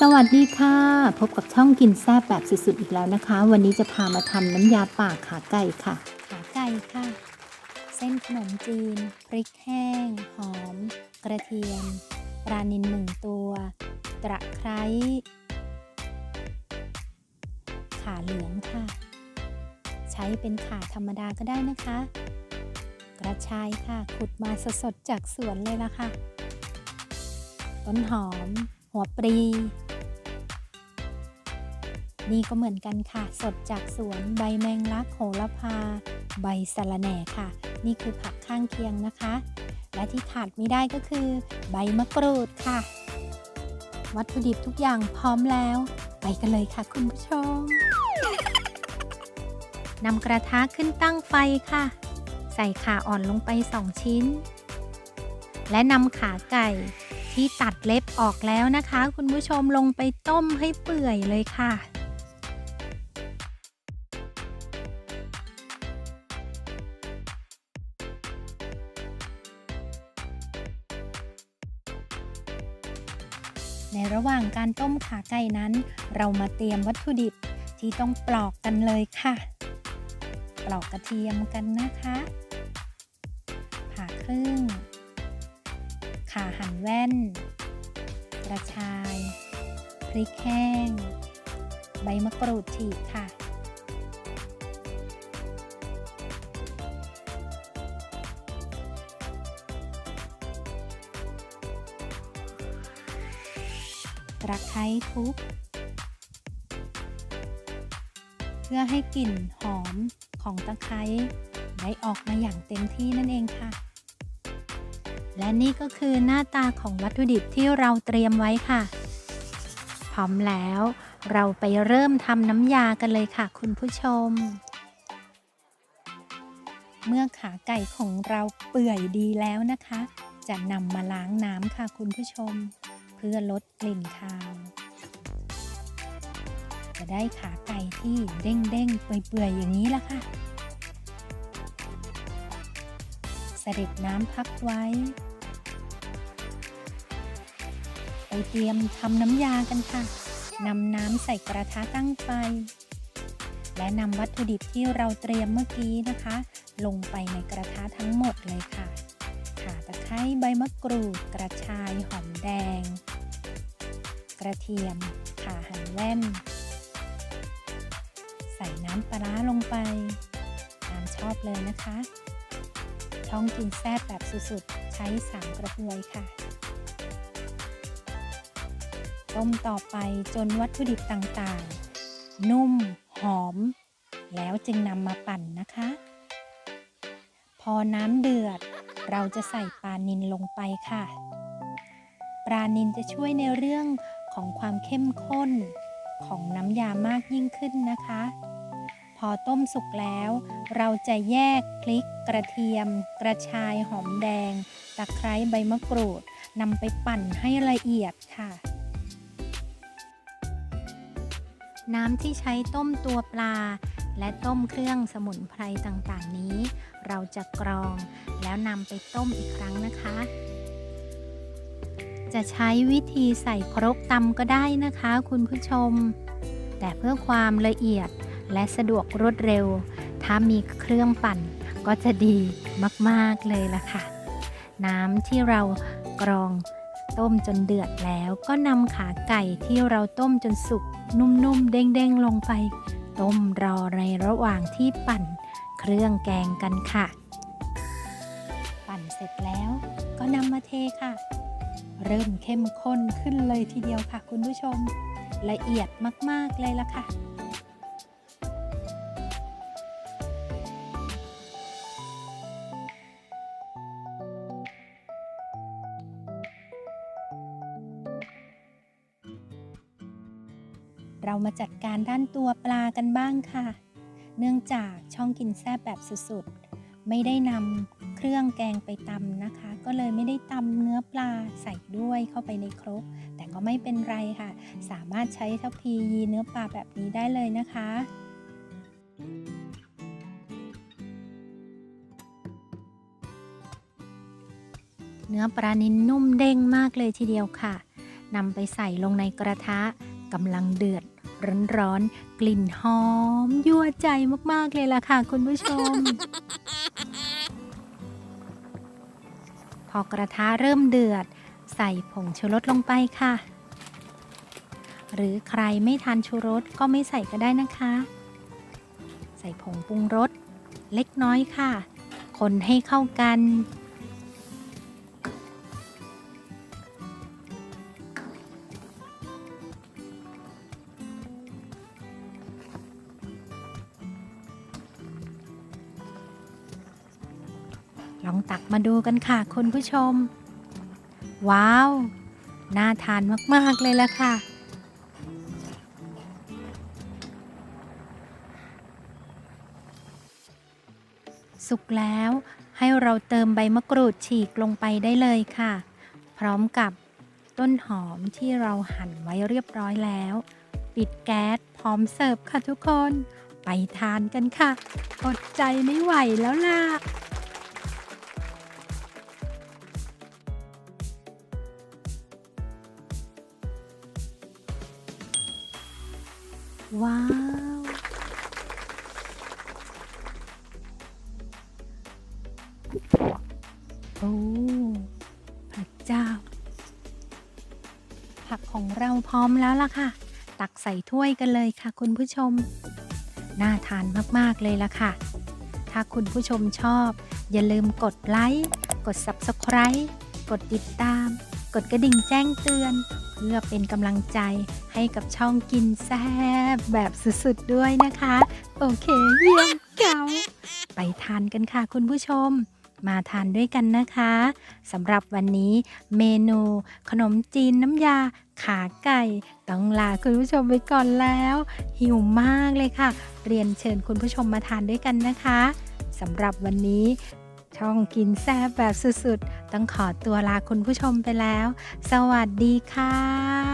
สวัสดีค่ะ พบกับช่องกินแซ่บแบบสุดๆอีกแล้วนะคะ วันนี้จะพามาทำน้ำยาป่าขาไก่ค่ะ ขาไก่ค่ะ เส้นขนมจีน พริกแห้ง หอม กระเทียม ปลานิลหนึ่งตัว ตะไคร้ ขาเหลืองค่ะ ใช้เป็นขาธรรมดาก็ได้นะคะ กระชายค่ะ ขุดมาสดๆจากสวนเลยละค่ะ ต้นหอม หัวปรี นี่ก็เหมือนกันค่ะ สดจากสวนใบแมงลักโหระพา ใบสะระแหน่ค่ะ นี่คือผักข้างเคียงนะคะ และที่ขาดไม่ได้ก็คือ ใบมะกรูดค่ะ วัตถุดิบทุกอย่างพร้อมแล้ว ไปกันเลยค่ะคุณผู้ชมนำกระทะขึ้นตั้งไฟค่ะ ใส่ขาอ่อนลงไป2ชิ้น และนำขาไก่ที่ตัดเล็บออกแล้วนะคะ คุณผู้ชมลงไปต้มให้เปื่อยเลยค่ะ ระหว่างการต้มขาไก่นั้น เรามาเตรียมวัตถุดิบที่ต้องปลอกกันเลยค่ะ ปลอกกระเทียมกันนะคะผ่าครึ่ง ขาหั่นแว่น กระชาย พริกแห้ง ใบมะกรูดฉีกค่ะ ตะไคร้ทุบ เพื่อให้กลิ่นหอมของตะไคร้ได้ออกมาอย่างเต็มที่นั่นเองค่ะ และนี่ก็คือหน้าตาของวัตถุดิบที่เราเตรียมไว้ค่ะ พร้อมแล้วเราไปเริ่มทำน้ำยากันเลยค่ะ คุณผู้ชม เมื่อขาไก่ของเราเปื่อยดีแล้วนะคะ จะนำมาล้างน้ำค่ะคุณผู้ชม พื่อลดกลิ่นคาว จะได้ขาไก่ที่เด้งๆ เปื่อยๆ อย่างนี้ละค่ะเสด็จน้ำพักไว้ ไปเตรียมทำน้ำยากันค่ะนำน้ำใส่กระทะตั้งไฟ และนำวัตถุดิบที่เราเตรียมเมื่อกี้นะคะ ลงไปในกระทะทั้งหมดเลยค่ะข่าตะไคร้ใบมะกรูด กระชาย หอมแดง กระเทียมข่าหั่นแว่น ใส่น้ำปลาร้าลงไป ตามชอบเลยนะคะ ช่องกินแซ่บแบบสุดๆ ใช้ 3 กระบวยค่ะต้มต่อไปจนวัตถุดิบต่างๆ นุ่ม หอม แล้วจึงนำมาปั่นนะคะ พอน้ำเดือด เราจะใส่ปลานิลลงไปค่ะ ปลานิลจะช่วยในเรื่อง ของความเข้มข้น ของน้ำยามากยิ่งขึ้นนะคะ พอต้มสุกแล้ว เราจะแยกพริกกระเทียม กระชายหอมแดง ตะไคร้ใบมะกรูดนำไปปั่นให้ละเอียดค่ะ น้ำที่ใช้ต้มตัวปลา และต้มเครื่องสมุนไพรต่างๆนี้ เราจะกรองแล้วนำไปต้มอีกครั้งนะคะ จะใช้วิธีใส่ครกตำก็ได้นะคะคุณผู้ชม แต่เพื่อความละเอียดและสะดวกรวดเร็ว ถ้ามีเครื่องปั่นก็จะดีมากๆเลยล่ะค่ะ น้ำที่เรากรองต้มจนเดือดแล้วก็นำขาไก่ที่เราต้มจนสุกนุ่มๆ เด้งๆ ลงไป ต้มรอในระหว่างที่ปั่นเครื่องแกงกันค่ะ ปั่นเสร็จแล้วก็นำมาเทค่ะ เริ่มเข้มข้นขึ้นเลยทีเดียวค่ะ คุณผู้ชมละเอียดมาก ๆ เลยละค่ะ เรามาจัดการด้านตัวปลากันบ้างค่ะ เนื่องจากช่องกินแซ่บแบบสุด ๆ ไม่ได้นำ รื่องแกงไปตำนะคะ ก็เลยไม่ได้ตำเนื้อปลาใส่ด้วยเข้าไปในครก แต่ก็ไม่เป็นไรค่ะ สามารถใช้ทัพพียีเนื้อปลาแบบนี้ได้เลยนะคะเนื้อปลานินนุ่มเด้งมากเลยทีเดียวค่ะ นำไปใส่ลงในกระทะกำลังเดือด ร้อนๆ กลิ่นหอม ยั่วใจมาก ๆ เลยล่ะค่ะ คุณผู้ชม พอกระทะเริ่มเดือด ใส่ผงชูรสลงไปค่ะ หรือใครไม่ทานชูรสก็ไม่ใส่ก็ได้นะคะ ใส่ผงปรุงรสเล็กน้อยค่ะ คนให้เข้ากัน ลองตักมาดูกันค่ะคุณผู้ชม ว้าว น่าทานมาก ๆ เลยละค่ะ สุกแล้วให้เราเติมใบมะกรูดฉีกลงไปได้เลยค่ะ พร้อมกับต้นหอมที่เราหั่นไว้เรียบร้อยแล้ว ปิดแก๊สพร้อมเสิร์ฟค่ะทุกคน ไปทานกันค่ะ อดใจไม่ไหวแล้วล่ะ ว้าว โอ้พระเจ้า ผักของเราพร้อมแล้วล่ะค่ะ ตักใส่ถ้วยกันเลยค่ะคุณผู้ชม น่าทานมาก ๆ เลยล่ะค่ะ ถ้าคุณผู้ชมชอบ อย่าลืมกดไลค์ กด Subscribe กดติดตาม กดกระดิ่งแจ้งเตือน พื่อเป็นกำลังใจให้กับช่องกินแซ่บแบบสุดๆด้วยนะคะ โอเคเยี่ยมเก๋าไปทานกันค่ะคุณผู้ชม มาทานด้วยกันนะคะสำหรับวันนี้เมนู ขนมจีนน้ำยาขาไก่ ต้องลาคุณผู้ชมไปก่อนแล้ว หิวมากเลยค่ะ เรียนเชิญคุณผู้ชมมาทานด้วยกันนะคะสำหรับวันนี้ ช่องกินแซ่บแบบสุดๆ ต้องขอตัวลาคุณผู้ชมไปแล้ว สวัสดีค่ะ